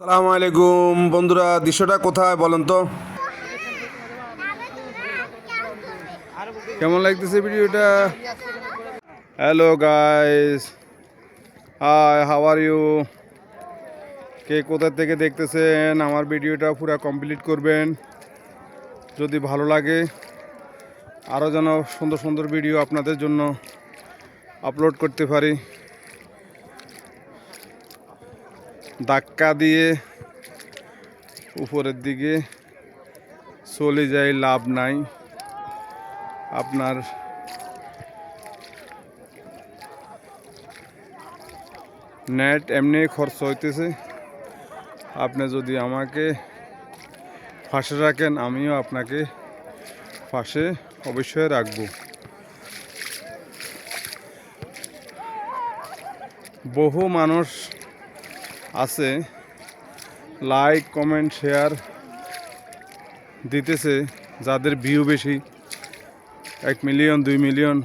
সালামু আলাইকুম। বন্ধুরা, দৃশ্যটা কোথায় বলেন তো? কেমন লাগতেছে ভিডিওটা? Hello guys hi how are you কে কোথা থেকে দেখতেছেন? আমার ভিডিওটা পুরো কমপ্লিট করবেন। যদি ভালো লাগে আরও যেন সুন্দর সুন্দর ভিডিও আপনাদের জন্য আপলোড করতে পারি। ধাক্কা দিয়ে উপরের দিকে চলে যায়, লাভ নাই। আপনার নেট এমনি খরচ হইতেছে। আপনি যদি আমাকে ফাঁসে রাখেন, আমিও আপনাকে ফাঁসে অবশ্যই রাখব। বহু মানুষ আছে। লাইক কমেন্ট শেয়ার দিতেছে। যাদের ভিউ বেশি, এক মিলিয়ন দুই মিলিয়ন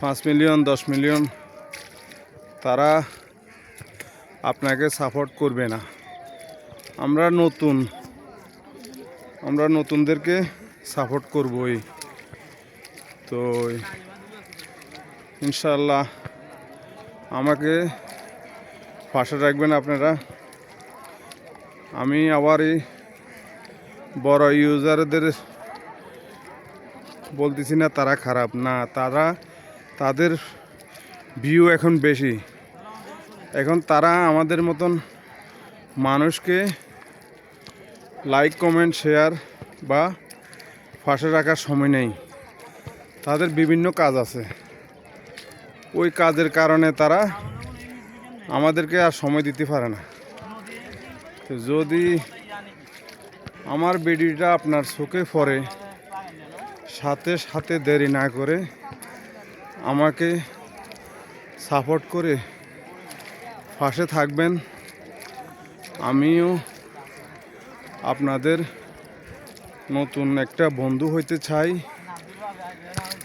পাঁচ মিলিয়ন দশ মিলিয়ন তারা আপনাকে সাপোর্ট করবে না। আমরা নতুন, আমরা নতুনদেরকে সাপোর্ট করবই। তো ইনশাল্লাহ আমাকে পাশে রাখবেন আপনারা। আমি আবার এই বড় ইউজারদের বলতেছি না, তারা খারাপ। না, তারা, তাদের ভিউ এখন বেশি। এখন তারা আমাদের মতন মানুষকে লাইক কমেন্ট শেয়ার বা ফাঁসে রাখার সময় নেই। তাদের বিভিন্ন কাজ আছে। ওই কাজের কারণে তারা আমাদেরকে আর সময় দিতে পারে না। তো যদি আমার ভিডিওটা আপনার চোখে পড়ে, সাথে সাথে দেরি না করে আমাকে সাপোর্ট করে পাশে থাকবেন। আমিও আপনাদের নতুন একটা বন্ধু হইতে চাই,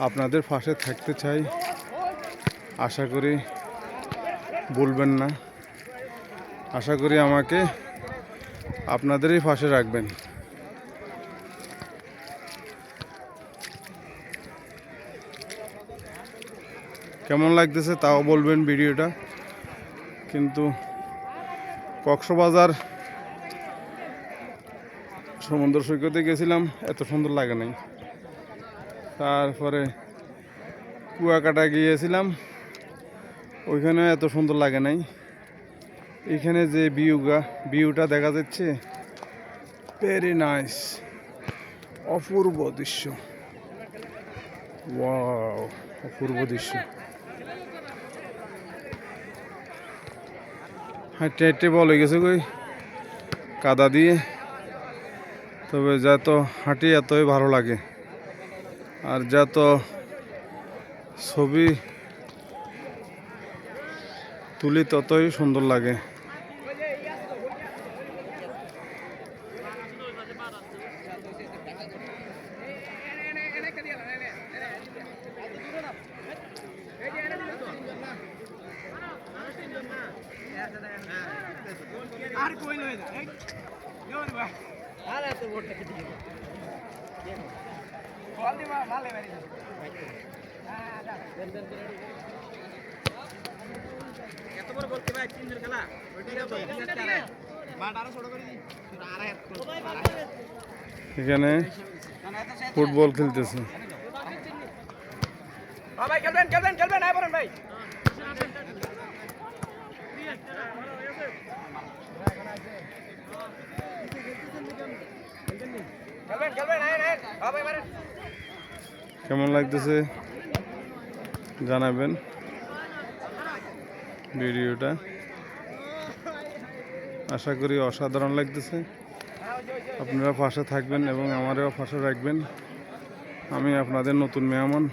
আপনাদের পাশে থাকতে চাই। আশা করি বলবেন না। আশা করি আমাকে আপনাদেরই পাশে রাখবেন। কেমন লাগতেছে তাও বলবেন ভিডিওটা। কিন্তু কক্সবাজার সমুদ্র সৈকতে গেছিলাম, এত সুন্দর লাগে নাই। তারপরে কুয়াকাটা গিয়েছিলাম। ওইখানে এত সুন্দর লাগে নাই। এখানে যে ভিউগা, ভিউটা দেখা যাচ্ছে ভেরি নাইস অপূর্ব দৃশ্য। অপূর্ব দৃশ্য। হাঁটতে হাঁটতে বলে গেছে কই? কাদা দিয়ে। তবে যত হাঁটি এতই ভালো লাগে। আর যত ছবি তুলি ততই সুন্দর লাগে আর কই লই জোর আরে তো বড় কেটে দিও কল দিবা বাড়ি হ্যাঁ এত বড় বলতে ভাই তিন দিন খেলা ওইটা তো বাটারা ছোট করে দি আর এক এখানে ফুটবল খেলতেছে। ভাই খেলবেন খেলবেন খেলবেন আয় বলেন ভাই। কেমন লাগতেছে? জানাবেন। ভিডিওটা। আশা করি অসাধারণ লাগতেছে। আপনারা পাশে থাকবেন এবং আমারও পাশে রাখবেন। আমি আপনাদের নতুন মেহমান।